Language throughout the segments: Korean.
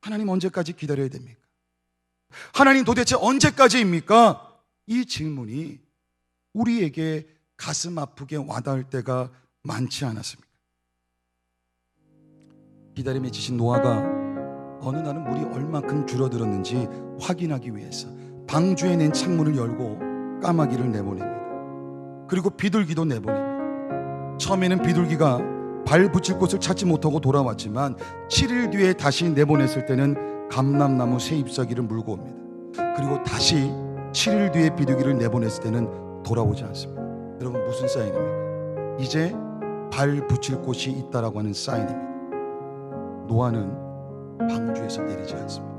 하나님 언제까지 기다려야 됩니까? 하나님 도대체 언제까지입니까? 이 질문이 우리에게 가슴 아프게 와닿을 때가 많지 않았습니까? 기다림에 지신 노아가 어느 날은 물이 얼만큼 줄어들었는지 확인하기 위해서 방주에 낸 창문을 열고 까마귀를 내보냅니다. 그리고 비둘기도 내보냅니다. 처음에는 비둘기가 발 붙일 곳을 찾지 못하고 돌아왔지만 7일 뒤에 다시 내보냈을 때는 감람나무 새 잎사귀를 물고 옵니다. 그리고 다시 7일 뒤에 비둘기를 내보냈을 때는 돌아오지 않습니다. 여러분 무슨 사인입니까? 이제 발 붙일 곳이 있다라고 하는 사인입니다. 노아는 방주에서 내리지 않습니다.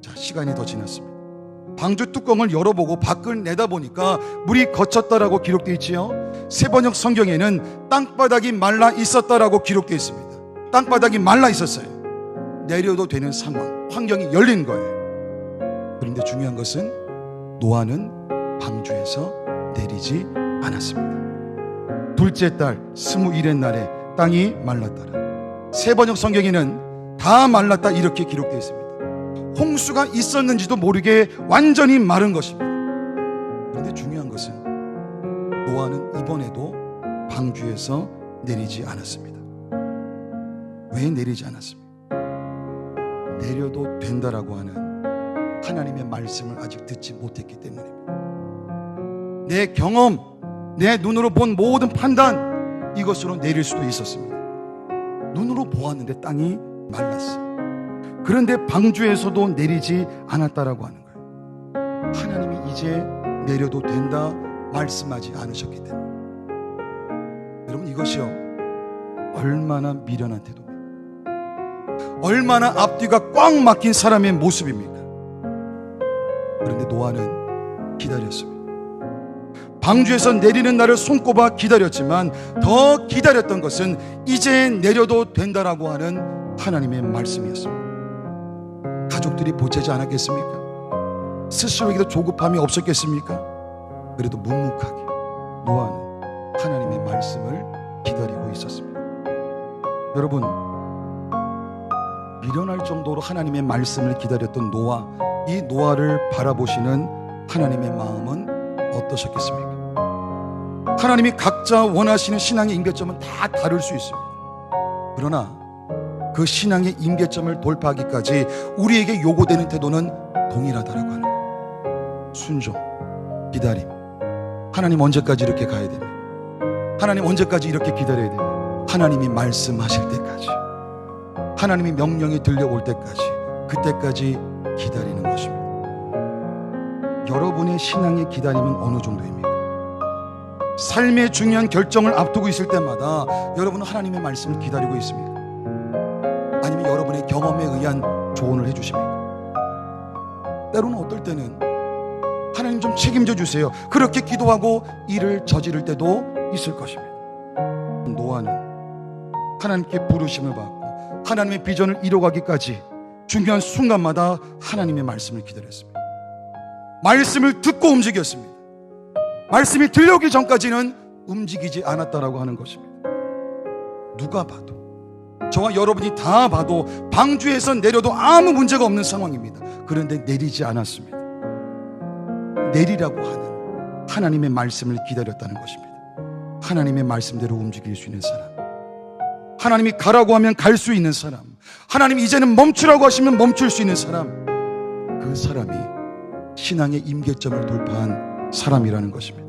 자, 시간이 더 지났습니다. 방주 뚜껑을 열어보고 밖을 내다보니까 물이 거쳤다라고 기록되어 있지요. 세번역 성경에는 땅바닥이 말라 있었다라고 기록되어 있습니다. 땅바닥이 말라 있었어요. 내려도 되는 상황, 환경이 열린 거예요. 그런데 중요한 것은 노아는 방주에서 내리지 않았습니다. 둘째 달 스무일의 날에 땅이 말랐더라. 세번역 성경에는 다 말랐다 이렇게 기록되어 있습니다. 홍수가 있었는지도 모르게 완전히 마른 것입니다. 그런데 중요한 것은 노아는 이번에도 방주에서 내리지 않았습니다. 왜 내리지 않았습니까? 내려도 된다라고 하는 하나님의 말씀을 아직 듣지 못했기 때문입니다. 내 경험, 내 눈으로 본 모든 판단 이것으로 내릴 수도 있었습니다. 눈으로 보았는데 땅이 말랐어. 그런데 방주에서도 내리지 않았다라고 하는 거예요. 하나님이 이제 내려도 된다 말씀하지 않으셨기 때문에. 여러분 이것이요 얼마나 미련한 태도입니까? 얼마나 앞뒤가 꽉 막힌 사람의 모습입니까? 그런데 노아는 기다렸습니다. 방주에서 내리는 날을 손꼽아 기다렸지만 더 기다렸던 것은 이제 내려도 된다라고 하는 하나님의 말씀이었습니다. 가족들이 보채지 않았겠습니까? 스스로에게도 조급함이 없었겠습니까? 그래도 묵묵하게 노아는 하나님의 말씀을 기다리고 있었습니다. 여러분, 미련할 정도로 하나님의 말씀을 기다렸던 노아, 이 노아를 바라보시는 하나님의 마음은 어떠셨겠습니까? 하나님이 각자 원하시는 신앙의 임계점은 다 다를 수 있습니다. 그러나 그 신앙의 임계점을 돌파하기까지 우리에게 요구되는 태도는 동일하다라고 하는. 순종, 기다림. 하나님 언제까지 이렇게 가야 됩니까? 하나님 언제까지 이렇게 기다려야 됩니까? 하나님이 말씀하실 때까지. 하나님이 명령이 들려올 때까지. 그때까지 기다리는 것입니다. 여러분의 신앙의 기다림은 어느 정도입니까? 삶의 중요한 결정을 앞두고 있을 때마다 여러분은 하나님의 말씀을 기다리고 있습니까? 아니면 여러분의 경험에 의한 조언을 해주십니까? 때로는 어떨 때는 하나님 좀 책임져 주세요. 그렇게 기도하고 일을 저지를 때도 있을 것입니다. 노아는 하나님께 부르심을 받고 하나님의 비전을 이뤄가기까지 중요한 순간마다 하나님의 말씀을 기다렸습니다. 말씀을 듣고 움직였습니다. 말씀이 들려오기 전까지는 움직이지 않았다라고 하는 것입니다. 누가 봐도 저와 여러분이 다 봐도 방주에서 내려도 아무 문제가 없는 상황입니다. 그런데 내리지 않았습니다. 내리라고 하는 하나님의 말씀을 기다렸다는 것입니다. 하나님의 말씀대로 움직일 수 있는 사람. 하나님이 가라고 하면 갈 수 있는 사람. 하나님 이제는 멈추라고 하시면 멈출 수 있는 사람. 그 사람이 신앙의 임계점을 돌파한 사람이라는 것입니다.